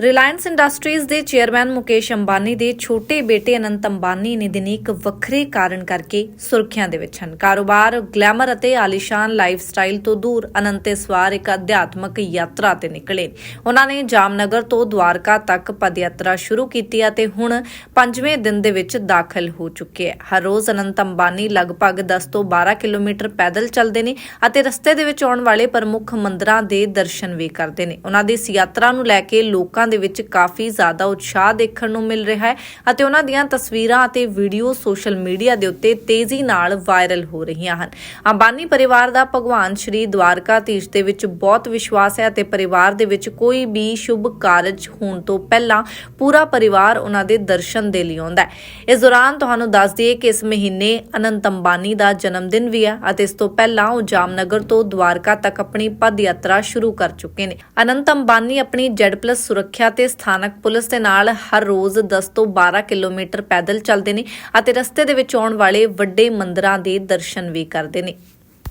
Reliance Industries ਦੇ chairman Mukesh Ambani ਦੇ ਛੋਟੇ ਬੇਟੇ ਅਨੰਤ ਅੰਬਾਨੀ ਨੇ ਦਿਨੀ ਇੱਕ ਵੱਖਰੇ ਕਾਰਨ ਕਰਕੇ ਸੁਰਖੀਆਂ ਦੇ ਵਿੱਚ ਹਨ। ਕਾਰੋਬਾਰ, ਗਲੈਮਰ ਅਤੇ ਆਲੀਸ਼ਾਨ ਲਾਈਫਸਟਾਈਲ ਤੋਂ ਦੂਰ ਅਨੰਤ ਇਸ ਵਾਰ ਇੱਕ ਅਧਿਆਤਮਕ ਯਾਤਰਾ ਤੇ ਨਿਕਲੇ। ਉਹਨਾਂ ਨੇ ਜਾਮਨਗਰ ਤੋਂ ਦਵਾਰਕਾ ਤੱਕ ਪਦ ਯਾਤਰਾ ਸ਼ੁਰੂ ਕੀਤੀ ਅਤੇ ਹੁਣ ਪੰਜਵੇਂ ਦਿਨ ਦੇ ਵਿੱਚ ਦਾਖਲ ਹੋ ਚੁੱਕੇ ਹੈ ਹਰ ਰੋਜ਼ ਅਨੰਤ ਅੰਬਾਨੀ ਲਗਭਗ 10 ਤੋਂ 12 ਕਿਲੋਮੀਟਰ ਪੈਦਲ ਚੱਲਦੇ ਨੇ ਅਤੇ ਰਸਤੇ ਦੇ ਵਿੱਚ ਆਉਣ ਵਾਲੇ ਪ੍ਰਮੁੱਖ ਮੰਦਰਾਂ ਦੇ ਦਰਸ਼ਨ ਵੀ ਕਰਦੇ ਨੇ। ਉਹਨਾਂ ਦੀ ਇਸ ਯਾਤਰਾ ਨੂੰ ਲੈ ਕੇ ਲੋਕਾਂ ਦੇ ਵਿੱਚ ਕਾਫੀ ਜ਼ਿਆਦਾ ਉਤਸ਼ਾਹ ਦੇਖਣ ਨੂੰ ਮਿਲ ਰਿਹਾ ਹੈ ਅਤੇ ਉਹਨਾਂ ਦੀਆਂ ਤਸਵੀਰਾਂ ਅਤੇ ਵੀਡੀਓ ਸੋਸ਼ਲ ਮੀਡੀਆ ਦੇ ਉੱਤੇ ਤੇਜ਼ੀ ਨਾਲ ਵਾਇਰਲ ਹੋ ਰਹੀਆਂ ਹਨ। ਅੰਬਾਨੀ ਪਰਿਵਾਰ ਦਾ ਭਗਵਾਨ ਸ਼੍ਰੀ ਦਵਾਰਕਾਧੀਸ਼ ਦੇ ਵਿੱਚ ਬਹੁਤ ਵਿਸ਼ਵਾਸ ਹੈ ਅਤੇ ਪਰਿਵਾਰ ਦੇ ਵਿੱਚ ਕੋਈ ਵੀ ਸ਼ੁਭ ਕਾਰਜ ਹੋਣ ਤੋਂ ਪਹਿਲਾਂ ਪੂਰਾ ਪਰਿਵਾਰ ਉਹਨਾਂ ਦੇ ਦਰਸ਼ਨ ਦੇ ਲਈ ਆਉਂਦਾ ਹੈ। ਇਸ ਦੌਰਾਨ ਤੁਹਾਨੂੰ ਦੱਸ ਦਈਏ ਕਿ ਇਸ ਮਹੀਨੇ ਅਨੰਤ ਅੰਬਾਨੀ ਦਾ ਜਨਮ ਦਿਨ ਵੀ ਹੈ ਅਤੇ ਇਸ ਤੋਂ ਪਹਿਲਾਂ ਉਹ ਜਾਮਨਗਰ ਤੋਂ ਦਵਾਰਕਾ ਤੱਕ ਆਪਣੀ ਪਦ ਯਾਤਰਾ ਸ਼ੁਰੂ ਕਰ ਚੁੱਕੇ ਨੇ। ਅਨੰਤ ਅੰਬਾਨੀ ਆਪਣੀ Z+ ਸੁਰੱਖਿਆ ਤੇ ਸਥਾਨਕ ਪੁਲਿਸ ਦੇ ਨਾਲ ਹਰ ਰੋਜ਼ 10 ਤੋਂ 12 ਕਿਲੋਮੀਟਰ ਪੈਦਲ ਚੱਲਦੇ ਨੇ ਅਤੇ ਰਸਤੇ ਦੇ ਵਿੱਚ ਆਉਣ ਵਾਲੇ ਵੱਡੇ ਮੰਦਰਾਂ ਦੇ ਦਰਸ਼ਨ ਵੀ ਕਰਦੇ ਨੇ।